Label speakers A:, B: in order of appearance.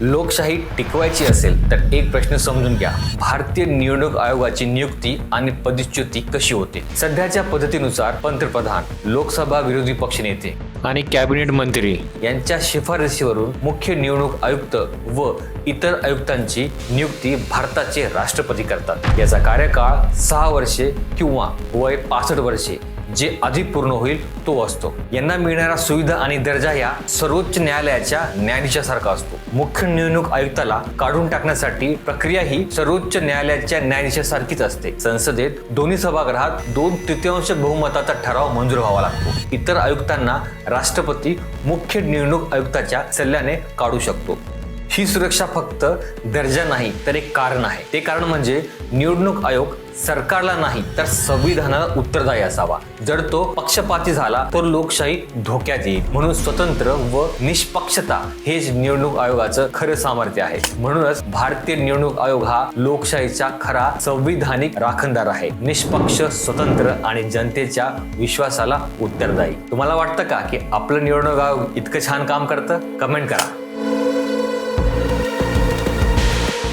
A: लोकशाही टिकवायची असेल तर एक प्रश्न समजून घ्या. भारतीय निवडणूक आयोगाची नियुक्ती आणि पदच्युती कशी होते? सध्याच्या पद्धतीनुसार पंतप्रधान लोकसभा विरोधी पक्षनेते आणि कॅबिनेट मंत्री यांच्या शिफारशीवरून मुख्य निवडणूक आयुक्त व इतर आयुक्तांची नियुक्ती भारताचे राष्ट्रपती करतात. याचा कार्यकाळ सहा वर्षे किंवा वय पासष्ट वर्षे. जे आधी पूर्ण होईल तो असतो. यांना मिळणारा सुविधा आणि दर्जा या सर्वोच्च न्यायालयाच्या न्यायाधीशासारखा असतो. मुख्य निवडणूक आयुक्ताला काढून टाकण्यासाठी प्रक्रिया ही सर्वोच्च न्यायालयाच्या न्यायाधीशासारखीच असते. संसदेत दोन्ही सभागृहात दोन तृतीयांश बहुमताचा ठराव मंजूर व्हावा लागतो. इतर आयुक्तांना राष्ट्रपती मुख्य निवडणूक आयुक्ताच्या सल्ल्याने काढू शकतो. ही सुरक्षा फक्त दर्जा नाही तर एक कारण आहे. ते कारण म्हणजे निवडणूक आयोग सरकारला नाही तर संविधानाला उत्तरदायी असावा. जर तो पक्षपाती झाला तर लोकशाही धोक्यात येईल. म्हणून स्वतंत्र व निष्पक्षता हेच निवडणूक आयोगाचं खरं सामर्थ्य आहे. म्हणूनच भारतीय निवडणूक आयोग हा लोकशाहीचा खरा संविधानिक राखणदार आहे. निष्पक्ष स्वतंत्र आणि जनतेच्या विश्वासाला उत्तरदायी. तुम्हाला वाटतं का की आपलं निवडणूक आयोग इतकं छान काम करतं? कमेंट करा.